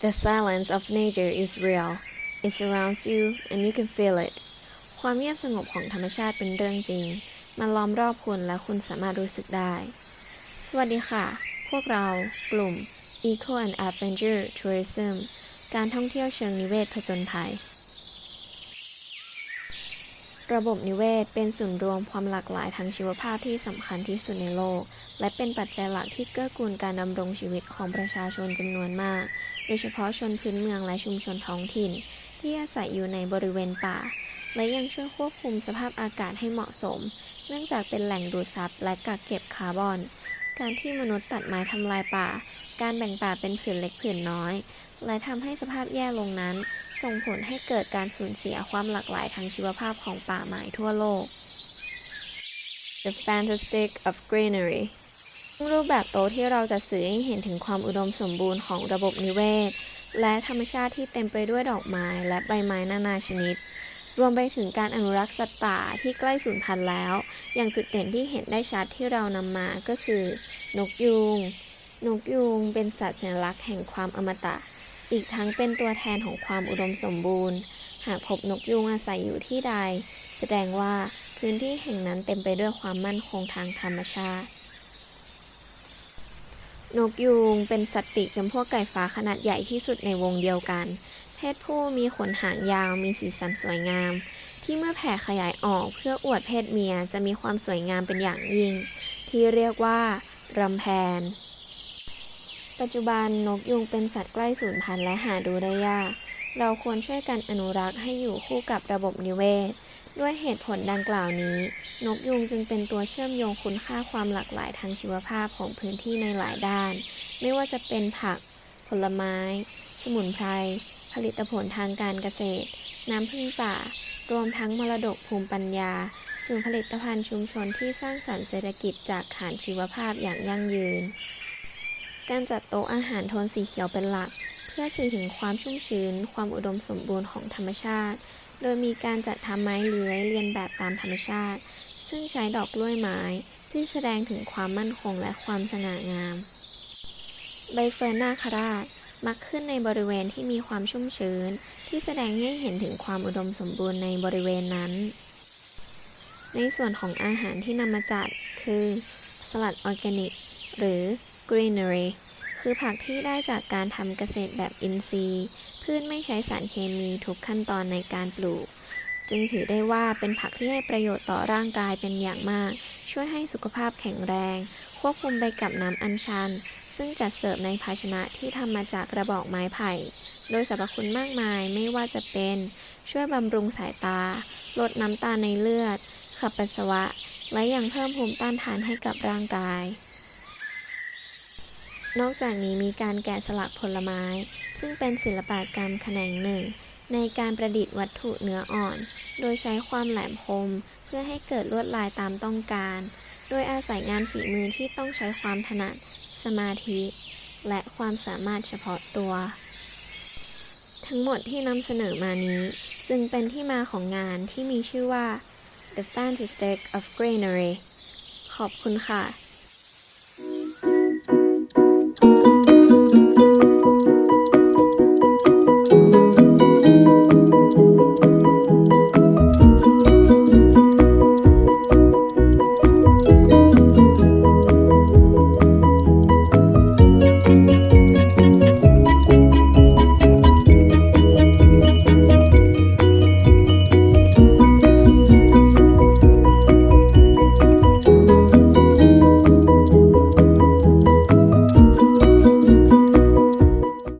The silence of nature is real. It surrounds you and you can feel it. ความเงียบสงบของธรรมชาติเป็นเรื่องจริง มันล้อมรอบคุณและคุณสามารถรู้สึกได้ สวัสดีค่ะ พวกเรากลุ่ม Eco and Adventure Tourism การท่องเที่ยวเชิงนิเวศผจญภัย ระบบนิเวศเป็นศูนย์รวมความหลากหลายทางชีวภาพที่สำคัญที่สุดในโลก และเป็นปัจจัยหลักที่เกื้อกูลการดำรงชีวิตของประชาชนจำนวนมาก โดยเฉพาะชนพื้นเมืองและชุมชนท้องถิ่น ที่อาศัยอยู่ในบริเวณป่า และยังช่วยควบคุมสภาพอากาศให้เหมาะสม เนื่องจากเป็นแหล่งดูดซับและกักเก็บคาร์บอน การที่มนุษย์ตัดไม้ทำลายป่า การแบ่งป่าเป็นผืนเล็กผืนน้อย และทำให้สภาพแย่ลงนั้น ส่งผลให้เกิดการสูญเสียความหลากหลายทางชีวภาพของป่าไม้ทั่วโลก The Fantastic of Greenery รูปแบบโต๊ะที่เราจะสื่อให้เห็นถึงความอุดมสมบูรณ์ของระบบนิเวศ และธรรมชาติที่เต็มไปด้วยดอกไม้และใบไม้นานาชนิด รวมไปถึงการอนุรักษ์สัตว์ป่าที่ใกล้สูญพันธุ์แล้ว อย่างจุดเด่นที่เห็นได้ชัดที่เรานำมาก็คือ นกยูง นกยูงเป็นสัตว์สัญลักษณ์แห่งความอมตะ อีกทั้งเป็นตัวแทนของความอุดมสมบูรณ์ หากพบนกยูงอาศัยอยู่ที่ใด แสดงว่าพื้นที่แห่งนั้นเต็มไปด้วยความมั่นคงทางธรรมชาติ นกยูงเป็นสัตว์ปีกจำพวกไก่ฟ้าขนาดใหญ่ที่สุดในวงเดียวกัน เพศผู้มีขนหางยาวมีสีสันสวยงาม ที่เมื่อแผ่ขยายออกเพื่ออวดเพศเมียจะมีความสวยงามเป็นอย่างยิ่ง ที่เรียกว่ารำแพน ปัจจุบันนกยูงเป็นสัตว์ใกล้สูญพันธุ์และหาดูได้ยาก เราควรช่วยกันอนุรักษ์ให้อยู่คู่กับระบบนิเวศ ด้วยเหตุผลดังกล่าวนี้ นกยูงจึงเป็นตัวเชื่อมโยงคุณค่าความหลากหลายทางชีวภาพของพื้นที่ในหลายด้าน ไม่ว่าจะเป็นผัก ผลไม้ สมุนไพร ผลิตผลทางการเกษตร น้ำพึ่งป่า รวมทั้งมรดกภูมิปัญญา สู่ผลิตภัณฑ์ชุมชนที่สร้างสรรค์เศรษฐกิจจากฐานชีวภาพอย่างยั่งยืน การจัดโต๊ะอาหารโทนสีเขียวเป็นหลัก เพื่อสื่อถึงความชุ่มชื้น ความอุดมสมบูรณ์ของธรรมชาติ โดยมีการจัดทำไม้เลื้อยเรียนแบบตามธรรมชาติ ซึ่งใช้ดอกกล้วยไม้ ที่แสดงถึงความมั่นคงและความสง่างาม ใบเฟิร์นนาคราช มักขึ้นในบริเวณที่มีความชุ่มชื้น ที่แสดงให้เห็นถึงความอุดมสมบูรณ์ในบริเวณนั้น ในส่วนของอาหารที่นำมาจัดคือสลัดออร์แกนิก หรือ greenery คือผักที่ได้จากการทำเกษตรแบบอินทรีย์ พืชไม่ใช้สารเคมีทุกขั้นตอนในการปลูก จึงถือได้ว่าเป็นผักที่ให้ประโยชน์ต่อร่างกายเป็นอย่างมาก ช่วยให้สุขภาพแข็งแรง ควบคุมไปกับน้ำอัญชัน ซึ่งจัดเสิร์ฟในภาชนะที่ทำมาจากกระบอกไม้ไผ่ โดยสรรพคุณมากมายไม่ว่าจะเป็น ช่วยบำรุงสายตา ลดน้ำตาในเลือด ขับปัสสาวะ และยังเพิ่มภูมิต้านทานให้กับร่างกาย นอกจากนี้มีการแกะสลักผลไม้ ซึ่งเป็นศิลปกรรมแขนงหนึ่ง ในการประดิษฐ์วัตถุเนื้ออ่อน โดยใช้ความแหลมคม เพื่อให้เกิดลวดลายตามต้องการ โดยอาศัยงานฝีมือที่ต้องใช้ความถนัด สมาธิ และความสามารถเฉพาะตัว ทั้งหมดที่นำเสนอมานี้จึงเป็นที่มาของงานที่มีชื่อว่า The Fantastic of Greenery ขอบคุณค่ะ